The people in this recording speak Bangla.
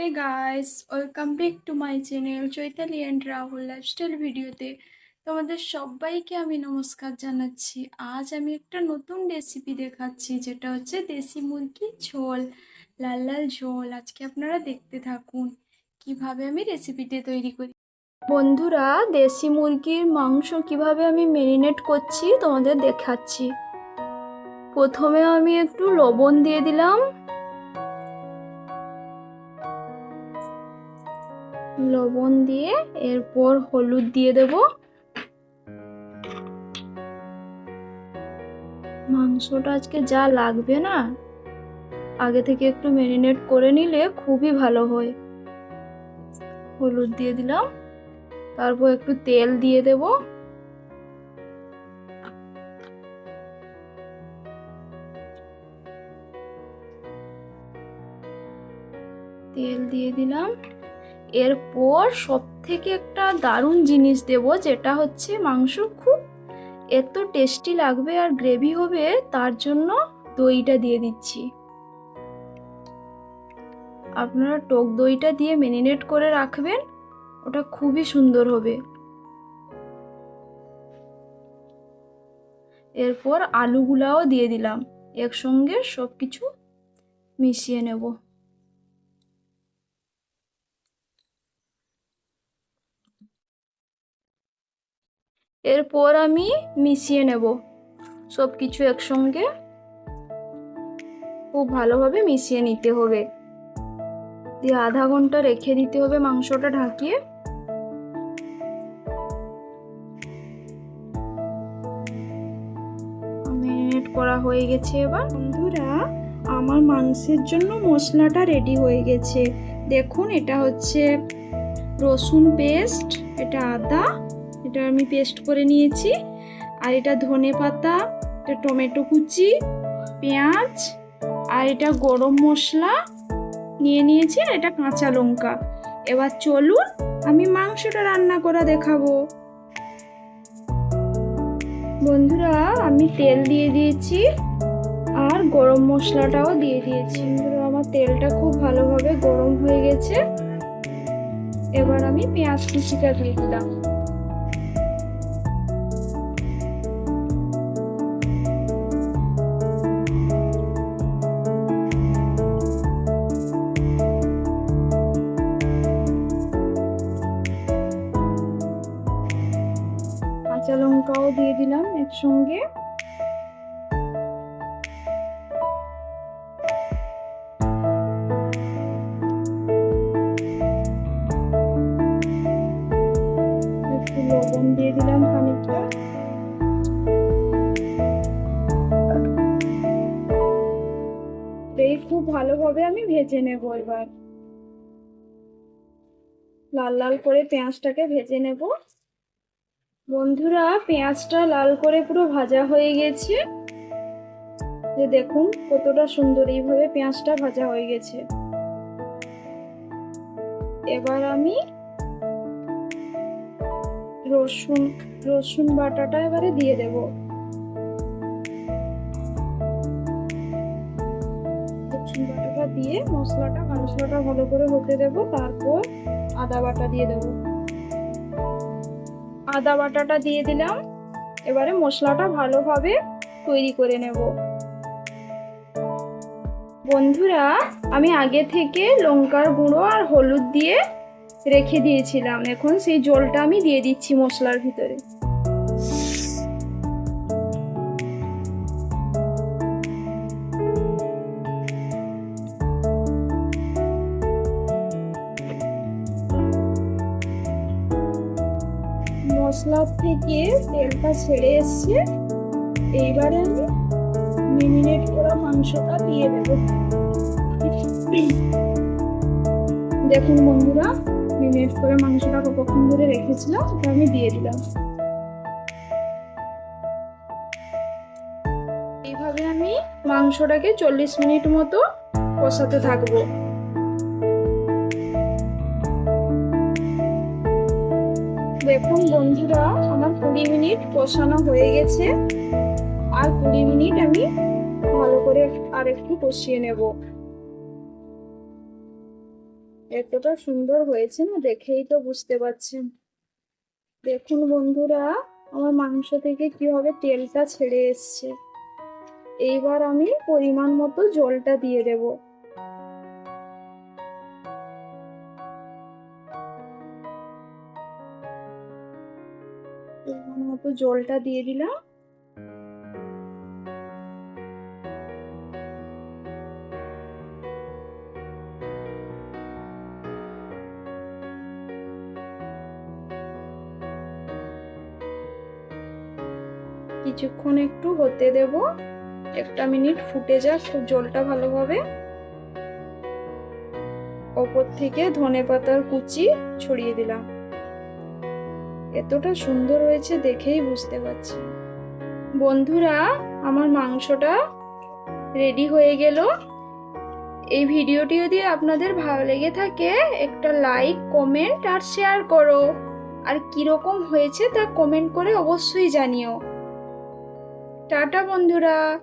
Hey guys welcome back to my channel Chaitali and Rahul lifestyle ভিডিওতে তোমাদের সবাইকে আমি নমস্কার জানাচ্ছি। আজ আমি একটা নতুন রেসিপি দেখাচ্ছি, যেটা হচ্ছে দেশি মুরগির ঝোল, লাল লাল ঝোল। আজকে আপনারা দেখতে থাকুন, কীভাবে আমি রেসিপিটা তৈরি করি। বন্ধুরা, দেশি মুরগির মাংস কীভাবে আমি ম্যারিনেট করছি তোমাদের দেখাচ্ছি। প্রথমে আমি একটু লবণ দিয়ে দিলাম। লবণ দিয়ে এরপর হলুদ দিয়ে দেব। মাংসটা আজকে যা লাগবে না, আগে থেকে একটু ম্যারিনেট করে নিলে খুবই ভালো হয়। হলুদ দিয়ে দিলাম, তারপর একটু তেল দিয়ে দেব। তেল দিয়ে দিলাম। এরপর সব থেকে একটা দারুণ জিনিস দেব, যেটা হচ্ছে মাংস খুব এত টেস্টি লাগবে আর গ্রেভি হবে, তার জন্য দইটা দিয়ে দিচ্ছি। আপনারা টক দইটা দিয়ে ম্যারিনেট করে রাখবেন, ওটা খুবই সুন্দর হবে। এরপর আলুগুলাও দিয়ে দিলাম, একসঙ্গে সব কিছু মিশিয়ে নেব। এরপর আমি মিশিয়ে নেব। সব কিছু একসঙ্গে খুব ভালোভাবে মিশিয়ে নিতে হবে। দিয়ে আধা ঘণ্টা রেখে দিতে হবে মাংসটা ঢাকিয়ে। করা হয়ে গেছে এবার। বন্ধুরা, আমার মাংসের জন্য মশলাটা রেডি হয়ে গেছে। দেখুন, এটা হচ্ছে রসুন পেস্ট, এটা আদা এটা আমি পেস্ট করে নিয়েছি। আর এটা ধনে পাতা, এটা টমেটো কুচি, পেঁয়াজ, আর এটা গরম মশলা নিয়ে নিয়েছি, আর এটা কাঁচা লঙ্কা। এবার চলুন আমি মাংসটা রান্না করা দেখাবো। বন্ধুরা, আমি তেল দিয়ে দিয়েছি, আর গরম মশলাটাও দিয়ে দিয়েছি। বন্ধুরা, আমার তেলটা খুব ভালোভাবে গরম হয়ে গেছে। এবার আমি পেঁয়াজ কুচিটা দিয়ে দিলাম। দিলাম একসঙ্গে। একটু দিয়ে দিলাম খুব ভালোভাবে আমি ভেজে নেব এবার। লাল লাল করে পেঁয়াজটাকে ভেজে নেব। বন্ধুরা, পেঁয়াজটা লাল করে পুরো ভাজা হয়ে গেছে। যে দেখুন, কতটা সুন্দর এইভাবে পেঁয়াজটা ভাজা হয়ে গেছে। এবার আমি রসুন রসুন বাটাটা এবারে দিয়ে দেব। রসুন বাটাটা দিয়ে মশলাটা মশলাটা ভালো করে হতে দেব। তারপর আদা বাটা দিয়ে দেবো। আদা বাটাটা দিয়ে দিলাম। এবারে মশলাটা ভালোভাবে তৈরি করে নেব। বন্ধুরা, আমি আগে থেকে লঙ্কার গুঁড়ো আর হলুদ দিয়ে রেখে দিয়েছিলাম। এখন সেই জলটা আমি দিয়ে দিচ্ছি মশলার ভিতরে। মশলার থেকে তেলটা ছেড়ে এসছে। এইবারে আমি মিনিনেট করা মাংসটা দিয়ে দেবো। দেখুন বন্ধুরা মিনিনেট করে মাংসটা কতক্ষণ ধরে রেখেছিলাম ওটা আমি দিয়ে দিলাম। এইভাবে আমি মাংসটাকে চল্লিশ মিনিট মতো কষাতে থাকব। দেখুন বন্ধুরা, আমার কুড়ি মিনিট কষানো হয়ে গেছে। আর কুড়ি মিনিট আমি ভালো করে আর একটু কষিয়ে নেব। এতটা সুন্দর হয়েছে না, দেখেই তো বুঝতে পারছেন। দেখুন বন্ধুরা, আমার মাংস থেকে কীভাবে তেলটা ছেড়ে এসছে। এইবার আমি পরিমাণ মতো জলটা দিয়ে দেব। মতো জলটা দিয়ে দিলাম। কিছুক্ষণ একটু হতে দেব। একটা মিনিট ফুটে যাক খুব জলটা ভালোভাবে। ওপর থেকে ধনে পাতার কুচি ছড়িয়ে দিলাম। এতটা সুন্দর হয়েছে দেখেই বুঝতে পারছি। বন্ধুরা, আমার মাংসটা রেডি হয়ে গেল। এই ভিডিওটি যদি আপনাদের ভালো লেগে থাকে, একটা লাইক কমেন্ট আর শেয়ার করো। আর কীরকম হয়েছে তা কমেন্ট করে অবশ্যই জানিও। টাটা বন্ধুরা।